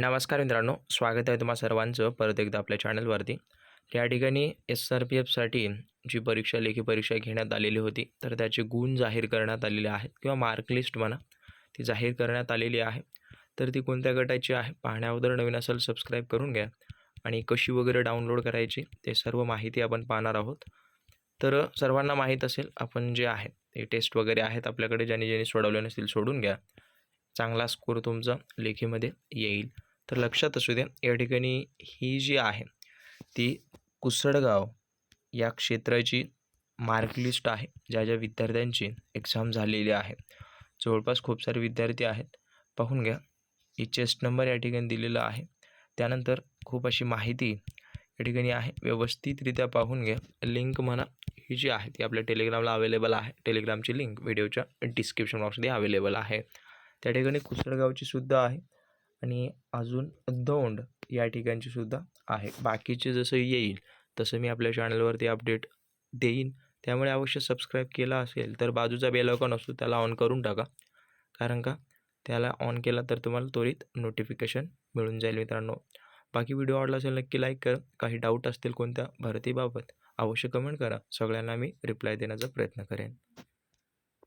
नमस्कार मित्रांनो स्वागत आहे तुम्हा सर्वांचं परत एकदा आपल्या चॅनलवरती. या ठिकाणी एस आर पी एफसाठी जी परीक्षा लेखी परीक्षा घेण्यात आलेली होती तर त्याचे गुण जाहीर करण्यात आलेले आहेत किंवा मार्कलिस्ट म्हणा ती जाहीर करण्यात आलेली आहे. तर ती कोणत्या गटाची आहे पाहण्याअगोदर नवीन असेल सबस्क्राईब करून घ्या. आणि कशी वगैरे डाउनलोड करायची ते सर्व माहिती आपण पाहणार आहोत. तर सर्वांना माहीत असेल आपण जे आहे ते टेस्ट वगैरे आहेत आपल्याकडे ज्यांनी ज्यांनी सोडवले नसतील सोडून घ्या. चांगला स्कोर तुमचा लेखीमध्ये येईल. तर लक्षात असू दे या ठिकाणी ही जी आहे ती कुसडगाव या क्षेत्राची मार्कलिस्ट आहे ज्या ज्या विद्यार्थ्यांची एक्झाम झालेली आहे. जवळपास खूप सारे विद्यार्थी आहेत. पाहून घ्या ही चेस्ट नंबर या ठिकाणी दिलेला आहे. त्यानंतर खूप अशी माहिती या ठिकाणी आहे. व्यवस्थितरित्या पाहून घ्या लिंक म्हणा ही जी आहे ती आपल्या टेलिग्रामला अवेलेबल आहे. टेलिग्रामची लिंक व्हिडिओच्या डिस्क्रिप्शन बॉक्समध्ये अवेलेबल आहे. त्या ठिकाणी कुसळगावची सुद्धा आहे. आणि अजून दौंड या ठिकाणची सुद्धा आहे. बाकीचे जसं येईल तसं मी आपल्या चॅनलवरती अपडेट देईन. त्यामुळे अवश्य सबस्क्राईब केला असेल तर बाजूचा बेल आयकॉन असतो त्याला ऑन करून टाका. कारण का? त्याला ऑन केला तर तुम्हाला त्वरित नोटिफिकेशन मिळून जाईल मित्रांनो. बाकी व्हिडिओ आवडला असेल नक्की लाईक करा. काही डाऊट असतील कोणत्या भरतीबाबत अवश्य कमेंट करा. सगळ्यांना मी रिप्लाय देण्याचा प्रयत्न करेन.